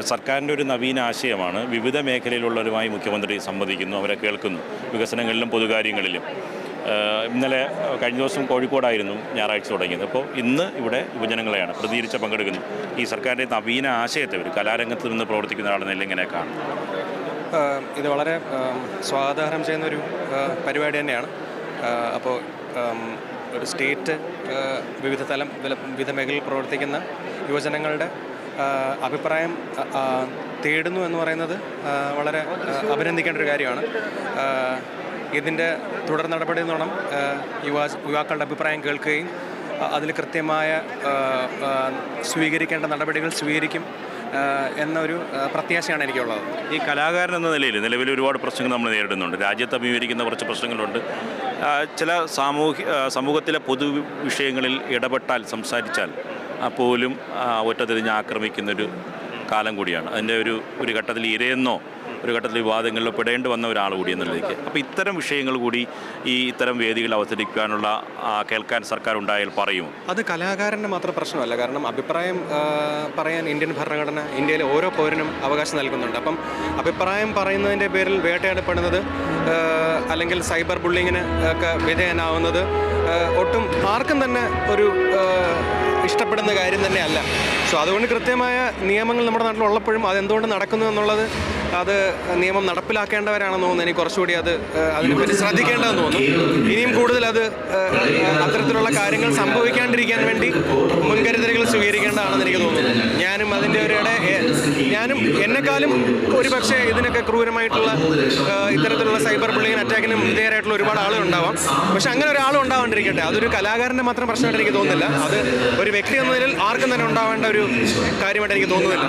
സർക്കാരിന്റെ ഒരു നവീന ആശയമാണ്. വിവിധ മേഖലയിലുള്ളവരുമായി മുഖ്യമന്ത്രി സംവദിക്കുന്നു അവരെ കേൾക്കുന്നു വികസനങ്ങളിലും പൊതുകാര്യങ്ങളിലും. ഇന്നലെ കഴിഞ്ഞ ദിവസം കോഴിക്കോടായിരുന്നു ഞായറാഴ്ച തുടങ്ങിയത്. അപ്പോൾ ഇന്ന് ഇവിടെ യുവജനങ്ങളെയാണ് പ്രതികരിച്ച് പങ്കെടുക്കുന്നു. ഈ സർക്കാരിന്റെ നവീന ആശയത്തെ ഒരു കലാരംഗത്ത് നിന്ന് പ്രവർത്തിക്കുന്ന ആളെന്നല്ല ഇങ്ങനെ കാണും ഇത് വളരെ ആം, സ്വാഗതാർഹം ചെയ്യുന്ന ഒരു പരിപാടി തന്നെയാണ്. അപ്പോൾ ഒരു സ്റ്റേറ്റ് വിവിധ തലം വിവിധ മേഖലയിൽ പ്രവർത്തിക്കുന്ന യുവജനങ്ങളുടെ അഭിപ്രായം തേടുന്നു എന്ന് പറയുന്നത് വളരെ അഭിനന്ദിക്കേണ്ട ഒരു കാര്യമാണ്. ഇതിന്റെ തുടർ നടപടി എന്നോണം യുവാ യുവാക്കളുടെ അഭിപ്രായം കേൾക്കുകയും അതിൽ കൃത്യമായ സ്വീകരിക്കേണ്ട നടപടികൾ സ്വീകരിക്കും എന്നൊരു പ്രത്യാശയാണ് എനിക്കുള്ളത്. ഈ കലാകാരൻ എന്ന നിലയിൽ നിലവിൽ ഒരുപാട് പ്രശ്നങ്ങൾ നമ്മൾ നേരിടുന്നുണ്ട്. രാജ്യത്ത് അഭിമുഖീകരിക്കുന്ന കുറച്ച് പ്രശ്നങ്ങളുണ്ട്. ചില സാമൂഹ്യ സമൂഹത്തിലെ പൊതു വിഷയങ്ങളിൽ ഇടപെട്ടാൽ സംസാരിച്ചാൽ പോലും ഒറ്റതിരിഞ്ഞ് ആക്രമിക്കുന്നൊരു കാലം കൂടിയാണ്. അതിന്റെ ഒരു ഒരു ഘട്ടത്തിൽ ഇരയെന്നോ ഒരു ഘട്ടത്തിൽ വിവാദങ്ങളിൽ പെടേണ്ടി വന്ന ഒരാൾ കൂടി എന്നുള്ളതിലേക്ക്. അപ്പോൾ ഇത്തരം വിഷയങ്ങൾ കൂടി ഈ ഇത്തരം വേദികൾ അവതരിപ്പിക്കാനുള്ള കേൾക്കാൻ സർക്കാർ ഉണ്ടായാൽ പറയും. അത് കലാകാരന്റെ മാത്രം പ്രശ്നമല്ല. കാരണം അഭിപ്രായം പറയാൻ ഇന്ത്യൻ ഭരണഘടന ഇന്ത്യയിലെ ഓരോ പൗരനും അവകാശം നൽകുന്നുണ്ട്. അപ്പം അഭിപ്രായം പറയുന്നതിന്റെ പേരിൽ വേട്ടയാടപ്പെടുന്നത് അല്ലെങ്കിൽ സൈബർ ബുള്ളിങ്ങിന് ഒക്കെ വിധേയനാവുന്നത് ഒട്ടും ആർക്കും തന്നെ ഒരു ഇഷ്ടപ്പെടുന്ന കാര്യം തന്നെയല്ല. സോ അതുകൊണ്ട് കൃത്യമായ നിയമങ്ങൾ നമ്മുടെ നാട്ടിൽ ഉള്ളപ്പോഴും അതെന്തുകൊണ്ട് നടക്കുന്നു എന്നുള്ളത് അത് നിയമം നടപ്പിലാക്കേണ്ടവരാണെന്ന് തോന്നുന്നു. എനിക്ക് കുറച്ചുകൂടി അത് അതിനെപ്പറ്റി ശ്രദ്ധിക്കേണ്ടതെന്ന് തോന്നുന്നു. ഇനിയും കൂടുതൽ അത് അത്തരത്തിലുള്ള കാര്യങ്ങൾ സംഭവിക്കാണ്ടിരിക്കാൻ വേണ്ടി മുൻകരുതലുകൾ സ്വീകരിക്കേണ്ടതാണെന്ന് എനിക്ക് തോന്നുന്നു. ഞാനും അതിന്റെ ഒരു ഞാനും എന്നെക്കാളും ഒരു പക്ഷേ ഇതിനൊക്കെ ക്രൂരമായിട്ടുള്ള ഇത്തരത്തിലുള്ള സൈബർ ബുള്ളിങ്ങിന് അറ്റാക്കിനും വിധേയരായിട്ടുള്ള ഒരുപാട് ആളുകൾ ഉണ്ടാവാം. പക്ഷെ അങ്ങനെ ഒരാളും ഉണ്ടാവാണ്ടിരിക്കട്ടെ. അതൊരു കലാകാരന്റെ മാത്രം പ്രശ്നമായിട്ട് എനിക്ക് തോന്നുന്നില്ല. അത് ഒരു വ്യക്തി എന്ന നിലയിൽ ആർക്കും തന്നെ ഉണ്ടാവേണ്ട ഒരു കാര്യമായിട്ട് എനിക്ക് തോന്നുന്നില്ല.